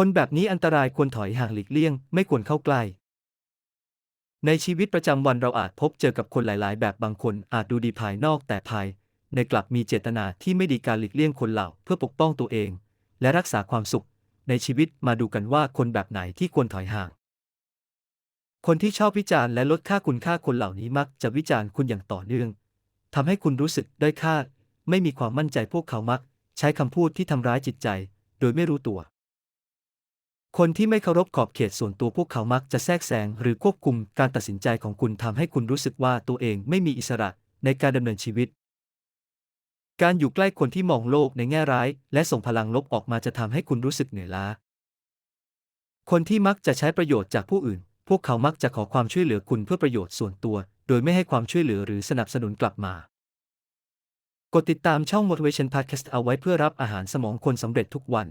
คนแบบนี้อันตรายควรถอยห่างหลีกเลี่ยง ไม่ควรเข้าใกล้ ในชีวิตประจำวันเราอาจพบเจอกับคนหลาย ๆ แบบบางคนอาจดูดีภายนอกแต่ภาย ในกลับมีเจตนาที่ไม่ดีการหลีกเลี่ยงคนเหล่า เพื่อปกป้องตัวเอง และรักษาความสุข ในชีวิตมาดูกันว่าคนแบบไหนที่ควรถอยห่าง คนที่ชอบวิจารณ์และลดค่าคุณค่าคนเหล่านี้มักจะวิจารณ์คุณอย่างต่อเนื่องทำให้คุณรู้สึกด้อยค่า ไม่มีความมั่นใจพวกเขามัก ใช้คำพูดที่ทำร้ายจิตใจ โดยไม่รู้ตัว คนที่ไม่เคารพขอบเขตส่วนตัวพวกเขามักจะแทรกแซงหรือควบคุมการตัดสินใจของคุณทำให้คุณรู้สึกว่าตัวเองไม่มีอิสระในการดำเนินชีวิต การอยู่ใกล้คนที่มองโลกในแง่ร้าย และส่งพลังลบออกมาจะทำให้คุณรู้สึกเหนื่อยล้า คนที่มักจะใช้ประโยชน์จากผู้อื่น พวกเขามักจะขอความช่วยเหลือคุณเพื่อประโยชน์ส่วนตัว โดยไม่ให้ความช่วยเหลือหรือสนับสนุนกลับมากดติดตามช่อง Motivation Podcast เอาไว้เพื่อรับอาหารสมองคนสำเร็จทุกวัน